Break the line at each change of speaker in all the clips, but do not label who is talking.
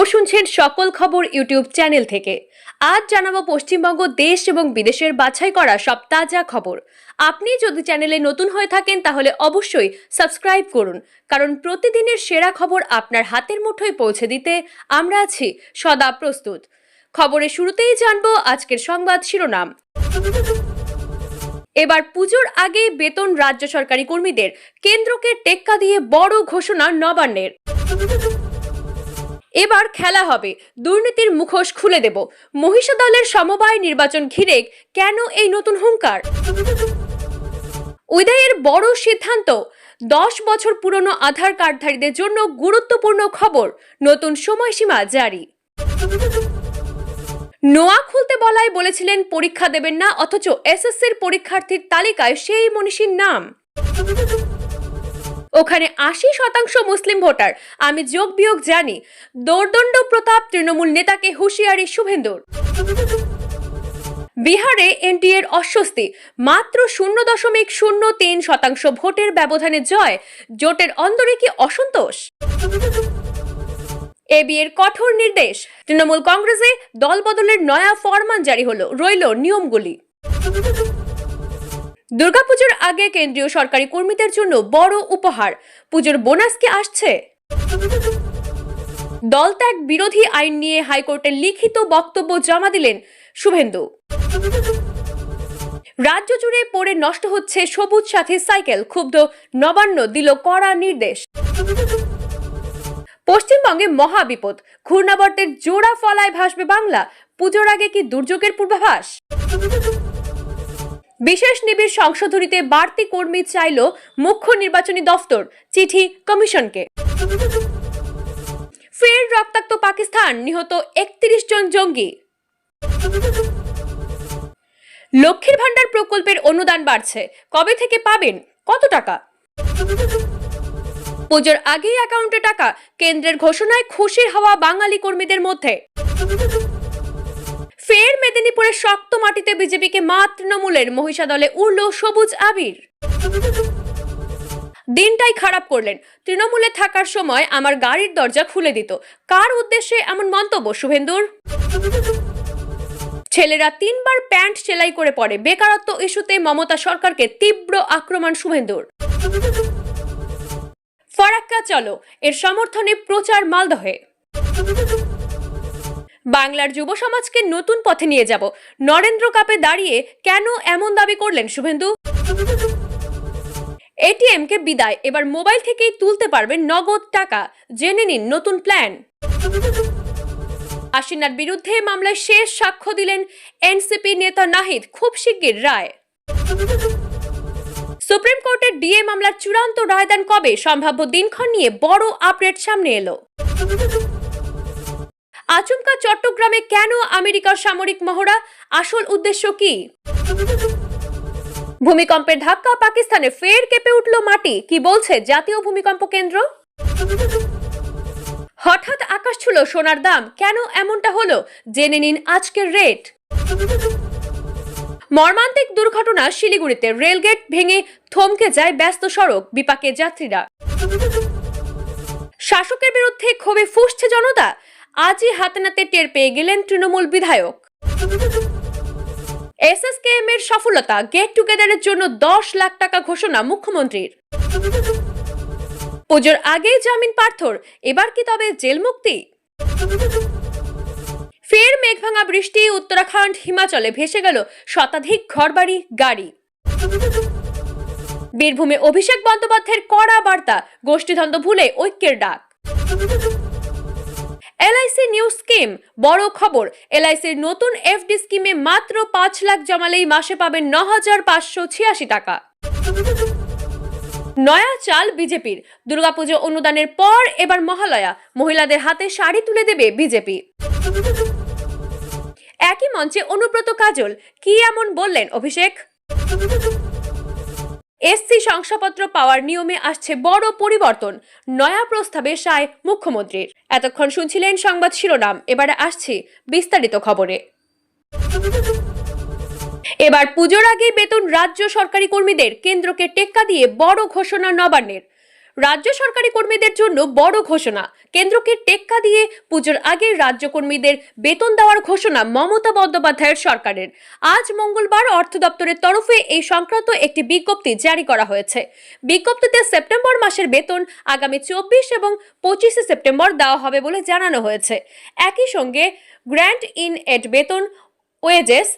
খবর শুনছেন সকল খবর ইউটিউব চ্যানেল থেকে। আজ জানাব পশ্চিমবঙ্গ, দেশ এবং বিদেশের বাছাই করা সব তাজা খবর। আপনি যদি চ্যানেলে নতুন হয়ে থাকেন, তাহলে অবশ্যই সাবস্ক্রাইব করুন, কারণ প্রতিদিনের সেরা খবর আপনার হাতের মুঠোয় পৌঁছে দিতে আমরা আছি সদা প্রস্তুত। খবরের শুরুতেই জানব আজকের সংবাদ শিরোনাম। এবার পুজোর আগেই বেতন রাজ্য সরকারি কর্মীদের কেন্দ্রকে টেক্কা দিয়ে বড় ঘোষণা নবান্নের। এবার খেলা হবে। দুর্নীতির মুখোশ খুলে দেব। মহিষা দলের সমবায় নির্বাচন ঘিরে কেন এই নতুন হুঙ্কার? উদয়ের বড় সিদ্ধান্ত। দশ বছর পুরনো আধার কার্ডধারীদের জন্য গুরুত্বপূর্ণ খবর। নতুন সময়সীমা জারি। নোয়া খুলতে বলায় বলেছিলেন, পরীক্ষা দেবেন না, অথচ এসএসসির পরীক্ষার্থীর তালিকায় সেই মনীষীর নাম। ওখানে আশি শতাংশ মুসলিম ভোটার। আমি যোগ বিয়োগ জানি। দোর্দণ্ড প্রতাপ তৃণমূল নেতাকে হুঁশিয়ারি শুভেন্দুর। বিহারে এনডিএর অস্বস্তি। মাত্র শূন্য দশমিক শূন্য তিন শতাংশ ভোটের ব্যবধানে জয়। জোটের অন্দরে কি অসন্তোষ? এবিএর কঠোর নির্দেশ। তৃণমূল কংগ্রেসে দলবদলের নয়া ফরমান জারি হলো। রইল নিয়মগুলি। দুর্গাপুজোর আগে কেন্দ্রীয় সরকারি কর্মীদের জন্য বড় উপহার। পুজোর বোনাস কি আসছে? দলত্যাগ বিরোধী আইন নিয়ে হাইকোর্টে লিখিত বক্তব্য জমা দিলেন শুভেন্দু। রাজ্য জুড়ে পড়ে নষ্ট হচ্ছে সবুজ সাথে সাইকেল, ক্ষুব্ধ নবান্ন দিল কড়া নির্দেশ। পশ্চিমবঙ্গে মহাবিপদ ঘূর্ণাবর্তের জোড়া ফলায় ভাসবে বাংলা। পুজোর আগে কি দুর্যোগের পূর্বাভাস? বিশেষ নিবিড় সংশোধনীতে বাড়তি কর্মী চাইল মুখ্য নির্বাচনী দফতর, চিঠি কমিশনকে। ফের রক্তাক্ত পাকিস্তান, নিহত একত্রিশ জন জঙ্গি। লক্ষ্মীর ভাণ্ডার প্রকল্পের অনুদান বাড়ছে, কবে থেকে পাবেন, কত টাকা? পুজোর আগেই অ্যাকাউন্টে টাকা, কেন্দ্রের ঘোষণায় খুশির হওয়া বাঙালি কর্মীদের মধ্যে। ফের মেদিনীপুরের শক্ত মাটিতে বিজেপিকে মা তৃণমূলের মহিষা দলে উড়ল সবুজ আবির। দিনটাই খারাপ করলেন। তৃণমূলে থাকার সময় আমার গাড়ির দরজা খুলে দিত। কার উদ্দেশ্যে এমন মন্তব্য, শুভেন্দুর? ছেলেরা তিনবার প্যান্ট সেলাই করে পড়ে। বেকারত্ব ইস্যুতে মমতা সরকারকে তীব্র আক্রমণ, শুভেন্দুর। ফরাক্কা চলো, এর সমর্থনে প্রচার মালদহে। বাংলার যুব সমাজকে নতুন পথে নিয়ে যাব। নরেন্দ্র কাপে দাঁড়িয়ে কেন এমন দাবি করলেন শুভেন্দু? এটিএম কে বিদায়। এবার মোবাইল থেকেই তুলতে পারবেন নগদ টাকা। জেনে নিন নতুন প্ল্যান। আশিনার বিরুদ্ধে মামলায় শেষ সাক্ষ্য দিলেন এনসিপি নেতা নাহিদ। খুব শিগগির রায়। সুপ্রিম কোর্টের ডিএ মামলার চূড়ান্ত রায়দান কবে? সম্ভাব্য দিনক্ষণ নিয়ে বড় আপডেট সামনে এলো। আচমকা চট্টগ্রামে কেন আমেরিকার সামরিক মহড়া? আসল উদ্দেশ্য কি? ভূমিকম্পের ধাক্কা পাকিস্তানে ফের কেঁপে উঠল মাটি। কি বলছে জাতীয় ভূমিকম্প কেন্দ্র? হঠাৎ আকাশ ছিল সোনার দাম। কেন এমনটা হলো? জেনে নিন আজকের রেট। মর্মান্তিক দুর্ঘটনা শিলিগুড়িতে। রেলগেট ভেঙে থমকে যায় ব্যস্ত সড়ক বিপাকে যাত্রীরা। শাসকের বিরুদ্ধে ক্ষোভে ফুসছে জনতা। আজই হাতে নাতে টের পেয়ে গেলেন তৃণমূল বিধায়ক। এসএসকেএম এর সফলতা গেট টুগেদারের জন্য দশ লাখ টাকা ঘোষণা মুখ্যমন্ত্রীর। পুজোর আগেই জামিন পার্থর, এবার কি তবে জেল মুক্তি? ফের মেঘভাঙা বৃষ্টি, উত্তরাখণ্ড, হিমাচলে ভেসে গেল শতাধিক ঘরবাড়ি, গাড়ি। বীরভূমে অভিষেক বন্দ্যোপাধ্যায়ের কড়া বার্তা, গোষ্ঠীদ্বন্দ্ব ভুলে ঐক্যের ডাক। এলআইসি নিউ স্কিম, বড় খবর। এলআইসির নতুন এফডি স্কিমে মাত্র পাঁচ লাখ জমালেই মাসে পাবেন ন হাজার পাঁচশো ছিয়াশি টাকা। নয়া চাল বিজেপির। দুর্গাপুজো অনুদানের পর এবার মহালয়া। মহিলাদের হাতে শাড়ি তুলে দেবে বিজেপি। একই মঞ্চে অনুব্রত কাজল। কি এমন বললেন অভিষেক? এসসি শংসাপত্র পাওয়ার নিয়মে আসছে বড় পরিবর্তন, নয়া প্রস্তাবে সায় মুখ্যমন্ত্রীর। এতক্ষণ শুনছিলেন সংবাদ শিরোনাম, এবারে আসছি বিস্তারিত খবরে। এবার পুজোর আগে বেতন রাজ্য সরকারি কর্মীদের, কেন্দ্রকে টেক্কা দিয়ে বড় ঘোষণা নবান্নের। রাজ্য সরকারি কর্মীদের জন্য বড় ঘোষণা। কেন্দ্রকে টেক্কা দিয়ে পুজোর আগে রাজ্য কর্মীদের বেতন দেওয়ার ঘোষণা মমতা বন্দ্যোপাধ্যায়ের সরকারের। আজ মঙ্গলবার অর্থ দপ্তরের তরফে এই সংক্রান্ত একটি বিজ্ঞপ্তি জারি করা হয়েছে। বিজ্ঞপ্তিতে সেপ্টেম্বর মাসের বেতন আগামী চব্বিশ এবং পঁচিশে সেপ্টেম্বর দেওয়া হবে বলে জানানো হয়েছে। একই সঙ্গে গ্র্যান্ড ইন এড বেতন, ওয়েজেস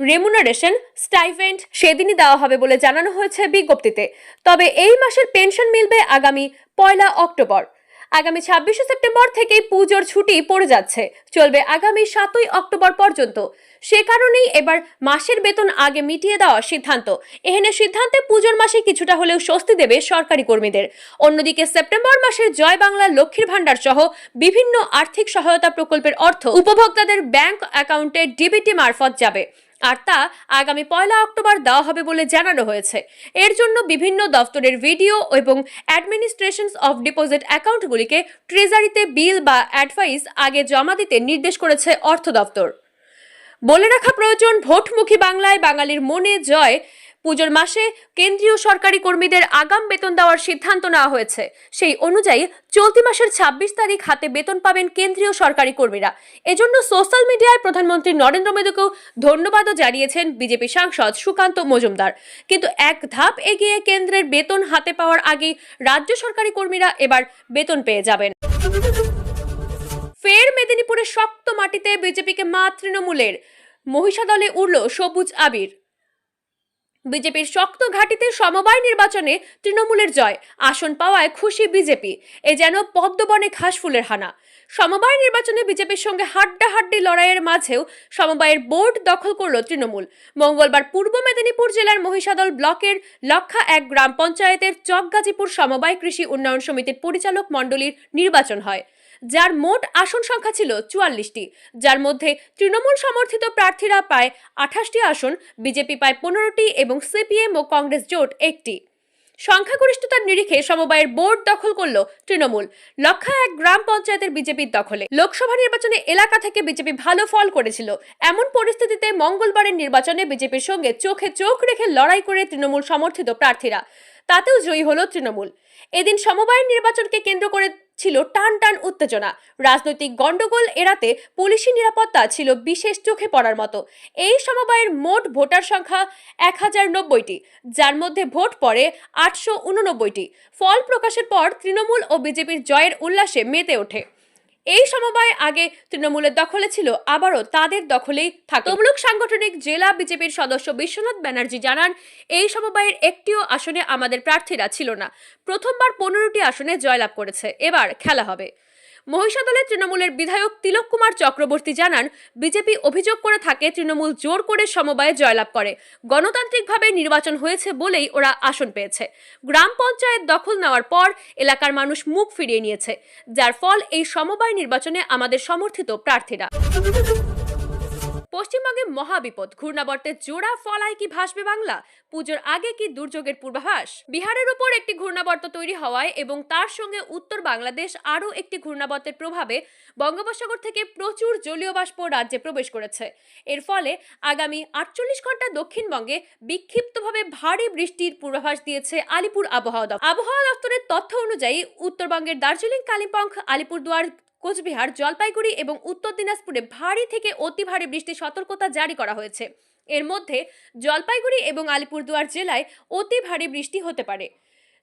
রেমুনারেশন স্টাইফেন্ড সেদিনই দেওয়া হবে বলে জানানো হয়েছে বিজ্ঞপ্তিতে। তবে এই মাসের পেনশন মিলবে আগামী পয়লা অক্টোবর। আগামী ছাব্বিশে সেপ্টেম্বর থেকেই পুজোর ছুটি পড়ে যাচ্ছে। চলবে আগামী সাতই অক্টোবর পর্যন্ত। সে কারণেই এবার মাসের বেতন আগে মিটিয়ে দেওয়ার সিদ্ধান্ত। এহেনে সিদ্ধান্তে পুজোর মাসে কিছুটা হলেও স্বস্তি দেবে সরকারি কর্মীদের। অন্যদিকে সেপ্টেম্বর মাসের জয় বাংলা লক্ষ্মীর ভাণ্ডার সহ বিভিন্ন আর্থিক সহায়তা প্রকল্পের অর্থ উপভোক্তাদের ব্যাংক অ্যাকাউন্টে ডিবিটি মারফত যাবে। আর তা আগামী পয়লা অক্টোবর দেওয়া হবে বলে জানানো হয়েছে। এর জন্য বিভিন্ন দফতরের ভিডিও এবং অ্যাডমিনিস্ট্রেশনস অফ ডিপোজিট অ্যাকাউন্টগুলিকে ট্রেজারিতে বিল বা অ্যাডভাইস আগে জমা দিতে নির্দেশ করেছে অর্থ দফতর। বলে রাখা প্রয়োজন, ভোটমুখী বাংলায় বাঙালির মনে জয় পুজোর মাসে কেন্দ্রীয় সরকারি কর্মীদের আগাম বেতন দেওয়ার সিদ্ধান্ত নেওয়া হয়েছে। সেই অনুযায়ী চলতি মাসের ছাব্বিশ তারিখ হাতে বেতন পাবেন কেন্দ্রীয় সরকারি কর্মীরা। এজন্য সোশ্যাল মিডিয়ায় প্রধানমন্ত্রী নরেন্দ্র মোদীকেও ধন্যবাদও জানিয়েছেন বিজেপি সাংসদ সুকান্ত মজুমদার। কিন্তু এক ধাপ এগিয়ে কেন্দ্রের বেতন হাতে পাওয়ার আগেই রাজ্য সরকারি কর্মীরা এবার বেতন পেয়ে যাবেন। ফের মেদিনীপুরে শক্ত মাটিতে বিজেপিকে মা তৃণমূলের। মহিষাদলে উড়ল সবুজ আবির। বিজেপির শক্ত ঘাটিতে সমবায় নির্বাচনে তৃণমূলের জয়, আসন পাওয়ায় খুশি বিজেপি। এ যেন পদ্মবনে ঘাসফুলের হানা। সমবায় নির্বাচনে বিজেপির সঙ্গে হাড্ডাহাড্ডি লড়াইয়ের মাঝেও সমবায়ের বোর্ড দখল করল তৃণমূল। মঙ্গলবার পূর্ব মেদিনীপুর জেলার মহিষাদল ব্লকের লক্ষা এক গ্রাম পঞ্চায়েতের চকগাজীপুর সমবায় কৃষি উন্নয়ন সমিতির পরিচালক মণ্ডলীর নির্বাচন হয়। যার মোট আসন সংখ্যা ছিল চুয়াল্লিশটি, যার মধ্যে তৃণমূল সমর্থিত প্রার্থীরা পায় আঠাশটি আসন, বিজেপি পায় পনেরোটি এবং সিপিএম ও কংগ্রেস জোট একটি। সংখ্যাগরিষ্ঠতার নিরিখে সমবায়ের বোর্ড দখল করল তৃণমূল। লক্ষা এক গ্রাম পঞ্চায়েতের বিজেপির দখলে। লোকসভা নির্বাচনে এলাকা থেকে বিজেপি ভালো ফল করেছিল। এমন পরিস্থিতিতে মঙ্গলবারের নির্বাচনে বিজেপির সঙ্গে চোখে চোখ রেখে লড়াই করে তৃণমূল সমর্থিত প্রার্থীরা। তাতেও জয়ী হলো তৃণমূল। এদিন সমবায়ের নির্বাচনকে কেন্দ্র করে ছিল টান টান উত্তেজনা। রাজনৈতিক গন্ডগোল এড়াতে পুলিশি নিরাপত্তা ছিল বিশেষ চোখে পড়ার মতো। এই সমবায়ের মোট ভোটার সংখ্যা এক হাজার নব্বইটি, যার মধ্যে ভোট পড়ে আটশো উননব্বইটি। ফল প্রকাশের পর তৃণমূল ও বিজেপির জয়ের উল্লাসে মেতে ওঠে। এই সমবায় আগে তৃণমূলের দখলে ছিল, আবারও তাদের দখলেই থাকে। তমলুক সাংগঠনিক জেলা বিজেপির সদস্য বিশ্বনাথ ব্যানার্জি জানান, এই সমবায়ের একটিও আসনে আমাদের প্রার্থীরা ছিল না। প্রথমবার পনেরোটি আসনে জয়লাভ করেছে, এবার খেলা হবে। মহিষাদলের তৃণমূলের বিধায়ক তিলক কুমার চক্রবর্তী জানান, বিজেপি অভিযোগ করে থাকে তৃণমূল জোর করে সমবায়ে জয়লাভ করে। গণতান্ত্রিকভাবে নির্বাচন হয়েছে বলেই ওরা আসন পেয়েছে। গ্রাম পঞ্চায়েত দখল নেওয়ার পর এলাকার মানুষ মুখ ফিরিয়ে নিয়েছে। যার ফল এই সমবায় নির্বাচনে আমাদের সমর্থিত প্রার্থীরা। পশ্চিমবঙ্গে মহাবিপদ। ঘূর্ণাবর্তের জোড়া ফলায় কি ভাসবে বাংলা? পুজোর আগে কি দুর্যোগের পূর্বাভাস? বিহারের উপর একটি ঘূর্ণাবর্ত তৈরি হওয়ায় এবং তার সঙ্গে উত্তর বাংলাদেশ আরও একটি ঘূর্ণাবর্তের প্রভাবে বঙ্গোপসাগর থেকে প্রচুর জলীয় বাষ্প রাজ্যে প্রবেশ করেছে। এর ফলে আগামী আটচল্লিশ ঘণ্টা দক্ষিণবঙ্গে বিক্ষিপ্তভাবে ভারী বৃষ্টির পূর্বাভাস দিয়েছে আলিপুর আবহাওয়া দপ্তর। আবহাওয়া দপ্তরের তথ্য অনুযায়ী উত্তরবঙ্গের দার্জিলিং, কালিম্পং, আলিপুরদুয়ার কোচবিহার, জলপাইগুড়ি এবং উত্তর দিনাজপুরে ভারী থেকে অতি ভারী বৃষ্টির সতর্কতা জারি করা হয়েছে। এর মধ্যে জলপাইগুড়ি এবং আলিপুরদুয়ার জেলায় অতি ভারী বৃষ্টি হতে পারে।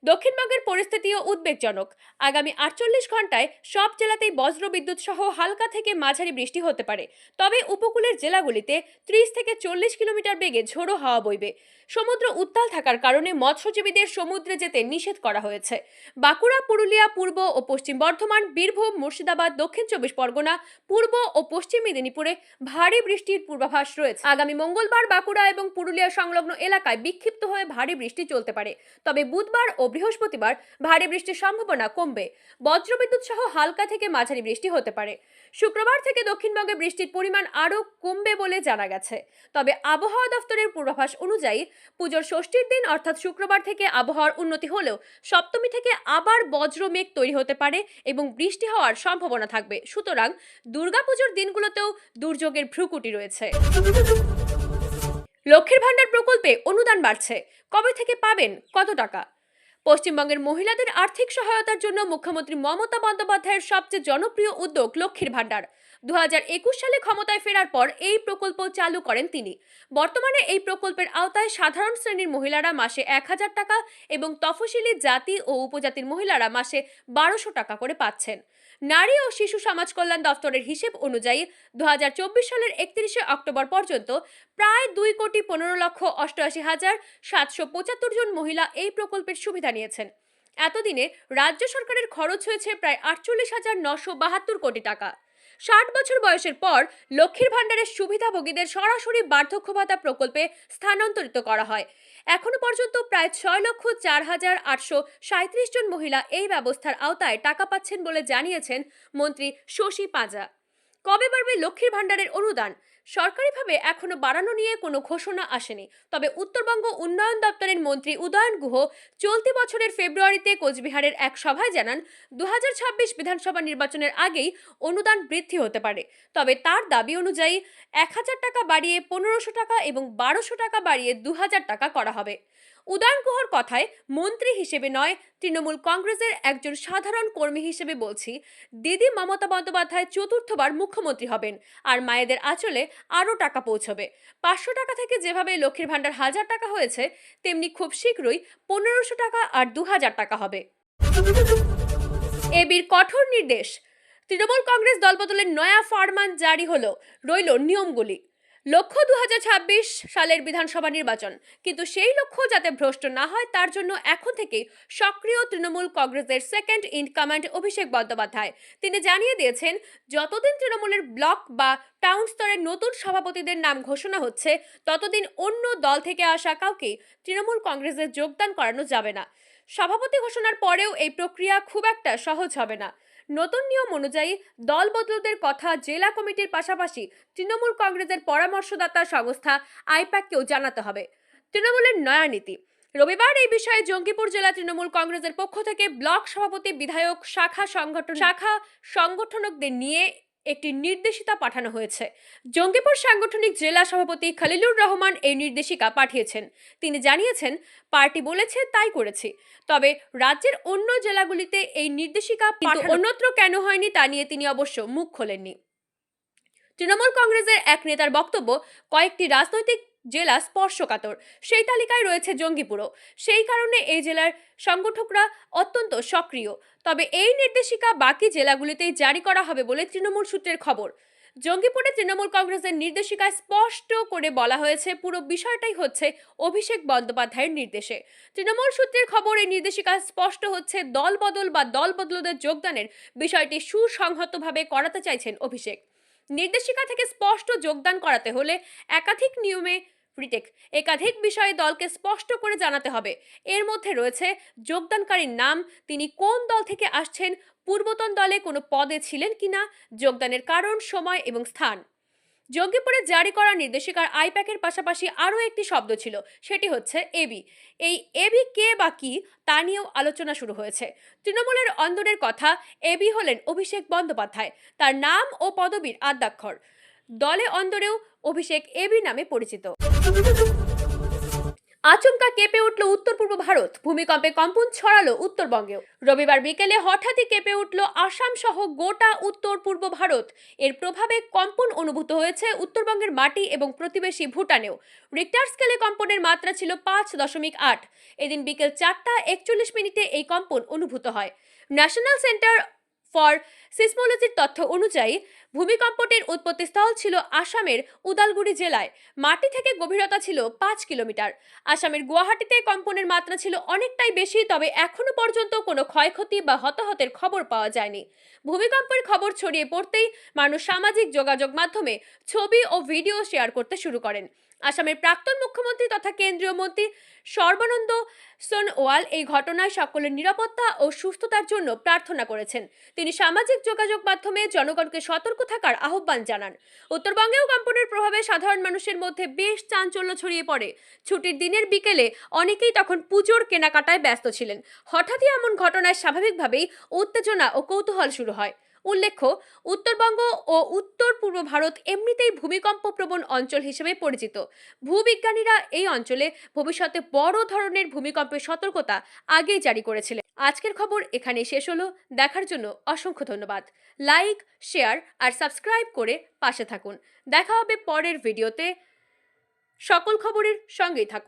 দক্ষিণবঙ্গের পরিস্থিতিও উদ্বেগজনক। আগামী আটচল্লিশ ঘন্টায় সব জেলাতেই বজ্রবিদ্যুৎ সহ হালকা থেকে মাঝারি বৃষ্টি হতে পারে। তবে উপকূলের জেলাগুলিতে ত্রিশ থেকে চল্লিশ কিলোমিটার বেগে ঝোড়ো হাওয়া বইবে। সমুদ্র উত্তাল থাকার কারণে মৎস্যজীবীদের সমুদ্রে যেতে নিষেধ করা হয়েছে। বাঁকুড়া, পুরুলিয়া, পূর্ব ও পশ্চিম বর্ধমান, বীরভূম, মুর্শিদাবাদ, দক্ষিণ চব্বিশ পরগনা, পূর্ব ও পশ্চিম মেদিনীপুরে ভারী বৃষ্টির পূর্বাভাস রয়েছে। আগামী মঙ্গলবার বাঁকুড়া এবং পুরুলিয়া সংলগ্ন এলাকায় বিক্ষিপ্ত হয়ে ভারী বৃষ্টি চলতে পারে। তবে বুধবার ও বৃহস্পতিবার ভারী বৃষ্টির সম্ভাবনা কমবে। বজ্রবিদ্যুৎ সহ হালকা থেকে মাঝারি বৃষ্টি হতে পারে। শুক্রবার থেকে দক্ষিণবঙ্গে বৃষ্টির পরিমাণ আরও কমবে বলে জানা গেছে। তবে আবহাওয়া দফতরের পূর্বাভাস অনুযায়ী পুজোর ষষ্ঠীর দিন, অর্থাৎ শুক্রবার থেকে আবহাওয়ার উন্নতি হলেও সপ্তমী থেকে আবার বজ্র মেঘ তৈরি হতে পারে এবং বৃষ্টি হওয়ার সম্ভাবনা থাকবে। সুতরাং দুর্গাপুজোর দিনগুলোতেও দুর্যোগের ভ্রুকুটি রয়েছে। লক্ষ্মীর ভাণ্ডার প্রকল্পে অনুদান বাড়ছে। কবে থেকে পাবেন? কত টাকা? পশ্চিমবঙ্গের মহিলাদের আর্থিক সহায়তার জন্য মুখ্যমন্ত্রী মমতা বন্দ্যোপাধ্যায়ের সবচেয়ে জনপ্রিয় উদ্যোগ লক্ষ্মীর ভাণ্ডার। দু হাজার একুশ সালে ক্ষমতায় ফেরার পর এই প্রকল্প চালু করেন তিনি। বর্তমানে এই প্রকল্পের আওতায় সাধারণ শ্রেণির মহিলারা মাসে এক হাজার টাকা এবং তফসিলি জাতি ও উপজাতির মহিলারা মাসে বারোশো টাকা করে পাচ্ছেন। নারী ও শিশু সমাজ কল্যাণ দফতরের হিসেব অনুযায়ী দুহাজার চব্বিশ সালের একত্রিশে অক্টোবর পর্যন্ত প্রায় দুই কোটি পনেরো লক্ষ অষ্টআশি হাজার সাতশো পঁচাত্তর জন মহিলা এই প্রকল্পের সুবিধা নিয়েছেন। এতদিনে রাজ্য সরকারের খরচ হয়েছে প্রায় আটচল্লিশ হাজার নশো বাহাত্তর কোটি টাকা। ষাট বছর বয়সের পর লক্ষ্মীর ভাণ্ডারের সুবিধাভোগীদের সরাসরি বার্ধক্য ভাতা প্রকল্পে স্থানান্তরিত করা হয়। এখনও পর্যন্ত প্রায় ছয় লক্ষ চার হাজার আটশো সাঁত্রিশ জন মহিলা এই ব্যবস্থার আওতায় টাকা পাচ্ছেন বলে জানিয়েছেন মন্ত্রী শশী পাঁজা। কবে বাড়বে লক্ষ্মীর ভাণ্ডারের অনুদান? সরকারিভাবে এখনও বাড়ানো নিয়ে কোনো ঘোষণা আসেনি। তবে উত্তরবঙ্গ উন্নয়ন দপ্তরের মন্ত্রী উদয়ন গুহ চলতি বছরের ফেব্রুয়ারিতে কোচবিহারের এক সভায় জানান দু হাজার ছাব্বিশ বিধানসভা নির্বাচনের আগেই অনুদান বৃদ্ধি হতে পারে। তবে তার দাবি অনুযায়ী এক হাজার টাকা বাড়িয়ে পনেরোশো টাকা এবং বারোশো টাকা বাড়িয়ে দু হাজার টাকা করা হবে। উদয়ন গুহর কথায় মন্ত্রী হিসেবে নয়, তৃণমূল কংগ্রেসের একজন সাধারণ কর্মী হিসেবে বলছি, দিদি মমতা বন্দ্যোপাধ্যায় চতুর্থবার মুখ্যমন্ত্রী হবেন আর মায়েদের আঁচলে আরও টাকা পৌঁছবে। পাঁচশো টাকা থেকে যেভাবে লক্ষ্মীর ভাণ্ডার হাজার টাকা হয়েছে, তেমনি খুব শীঘ্রই পনেরোশো টাকা আর দু হাজার টাকা হবে। এবির কঠোর নির্দেশ, তৃণমূল কংগ্রেস দলবদলের নয়া ফরমান জারি হলো, রইল নিয়মগুলি। লক্ষ্য দু হাজার ছাব্বিশ সালের বিধানসভা নির্বাচন। কিন্তু সেই লক্ষ্য যাতে ভ্রষ্ট না হয়, তার জন্য এখন থেকেই সক্রিয় তৃণমূল কংগ্রেসের second in command Abhishek Bandyopadhyay. তিনি জানিয়ে দিয়েছেন, যতদিন তৃণমূলের ব্লক বা টাউন স্তরের নতুন সভাপতিদের নাম ঘোষণা হচ্ছে, ততদিন অন্য দল থেকে আসা কাউকে তৃণমূল কংগ্রেসে যোগদান করানো যাবে না। সভাপতি ঘোষণার পরেও এই প্রক্রিয়া খুব একটা সহজ হবে না। নতুন নিয়ম অনুযায়ী দল বদলদের কথা জেলা কমিটির পাশাপাশি তৃণমূল কংগ্রেসের পরামর্শদাতা সংস্থা আইপ্যাককেও জানাতে হবে। তৃণমূলের নয়া নীতি। রবিবার এই বিষয়ে জঙ্গিপুর জেলা তৃণমূল কংগ্রেসের পক্ষ থেকে ব্লক সভাপতি বিধায়ক শাখা সংগঠন শাখা সংগঠনকদের নিয়ে একটি নির্দেশিকা পাঠানো হয়েছে। জঙ্গিপুর সাংগঠনিক জেলা সভাপতি খালিলুর রহমান এই নির্দেশিকা পাঠিয়েছেন। তিনি জানিয়েছেন পার্টি বলেছে তাই করেছি। তবে রাজ্যের অন্য জেলাগুলিতে এই নির্দেশিকা অন্যত্র কেন হয়নি তা নিয়ে তিনি অবশ্য মুখ খোলেননি। তৃণমূল কংগ্রেসের এক নেতার বক্তব্য কয়েকটি রাজনৈতিক জেলা স্পর্শকাতর। সেই তালিকায় রয়েছে জঙ্গিপুরও সেই কারণে এই জেলার সংগঠকরা অত্যন্ত সক্রিয়। তবে এই নির্দেশিকা বাকি জেলাগুলিতেই জারি করা হবে বলে তৃণমূল সূত্রের খবর। জঙ্গিপুরে তৃণমূল কংগ্রেসের নির্দেশিকায় স্পষ্ট করে বলা হয়েছে, পুরো বিষয়টাই হচ্ছে অভিষেক বন্দ্যোপাধ্যায়ের নির্দেশে। তৃণমূল সূত্রের খবর, এই নির্দেশিকায় স্পষ্ট হচ্ছে দল বদল বা দল বদলদের যোগদানের বিষয়টি সুসংহতভাবে করাতে চাইছেন অভিষেক। নির্দেশিকা থেকে স্পষ্ট যোগদান করাতে হলে একাধিক নিয়মে রিটেক একাধিক বিষয়ে দলকে স্পষ্ট করে জানাতে হবে। এর মধ্যে রয়েছে যোগদানকারীর নাম, তিনি কোন দল থেকে আসছেন, পূর্বতন দলে কোনো পদে ছিলেন কিনা যোগদানের কারণ, সময় এবং স্থান। জঙ্গিপুরে জারি করা নির্দেশিকার আইপ্যাকের পাশাপাশি আরও একটি শব্দ ছিল, সেটি হচ্ছে এবি। এই এবি কে বা কি, তা নিয়েও আলোচনা শুরু হয়েছে। তৃণমূলের অন্দরের কথা, এবি হলেন অভিষেক বন্দ্যোপাধ্যায়। তার নাম ও পদবীর আদ্যাক্ষর। দলে অন্দরেও অভিষেক এবি নামে পরিচিত। আচমকা কেঁপে উঠল উত্তর পূর্ব ভারত। ভূমিকম্পে কম্পন ছড়ালো উত্তরবঙ্গেও। রবিবার বিকেলে হঠাৎই কেঁপে উঠল আসাম সহ গোটা উত্তর পূর্ব ভারত। এর প্রভাবে কম্পন অনুভূত হয়েছে উত্তরবঙ্গের মাটি এবং প্রতিবেশী ভুটানেও। রিক্টার স্কেলে কম্পনের মাত্রা ছিল পাঁচ দশমিক আট। এদিন বিকেল চারটা একচল্লিশ মিনিটে এই কম্পন অনুভূত হয়। ন্যাশনাল সেন্টার ফর সিসমোলজির তথ্য অনুযায়ী, ভূমিকম্পটির উৎপত্তিস্থল ছিল আসামের উদালগুড়ি জেলায়। মাটি থেকে গভীরতা ছিল পাঁচ কিলোমিটার। আসামের গুয়াহাটিতে কম্পনের মাত্রা ছিল অনেকটাই বেশি, তবে এখনও পর্যন্ত কোনো ক্ষয়ক্ষতি বা হতাহতের খবর পাওয়া যায়নি। ভূমিকম্পের খবর ছড়িয়ে পড়তেই মানুষ সামাজিক যোগাযোগ মাধ্যমে ছবি ও ভিডিও শেয়ার করতে শুরু করেন। আসামের প্রাক্তন মুখ্যমন্ত্রী তথা কেন্দ্রীয় মন্ত্রী সর্বানন্দ সোনোয়াল এই ঘটনায় সকলের নিরাপত্তা ও সুস্থতার জন্য প্রার্থনা করেছেন। তিনি সামাজিক যোগাযোগ মাধ্যমে জনগণকে সতর্ক থাকার আহ্বান জানান। উত্তরবঙ্গেও কম্পনের প্রভাবে সাধারণ মানুষের মধ্যে বেশ চাঞ্চল্য ছড়িয়ে পড়ে। ছুটির দিনের বিকেলে অনেকেই তখন পুজোর কেনাকাটায় ব্যস্ত ছিলেন। হঠাৎই এমন ঘটনায় স্বাভাবিকভাবেই উত্তেজনা ও কৌতূহল শুরু হয়। উল্লেখ্য, উত্তরবঙ্গ ও উত্তর পূর্ব ভারত এমনিতেই ভূমিকম্প প্রবণ অঞ্চল হিসেবে পরিচিত। ভূবিজ্ঞানীরা এই অঞ্চলে ভবিষ্যতে বড় ধরনের ভূমিকম্পের সতর্কতা আগেই জারি করেছিলেন। আজকের খবর এখানে শেষ হলো। দেখার জন্য অসংখ্য ধন্যবাদ। লাইক, শেয়ার আর সাবস্ক্রাইব করে পাশে থাকুন। দেখা হবে পরের ভিডিওতে। সকল খবরের সঙ্গেই থাকুন।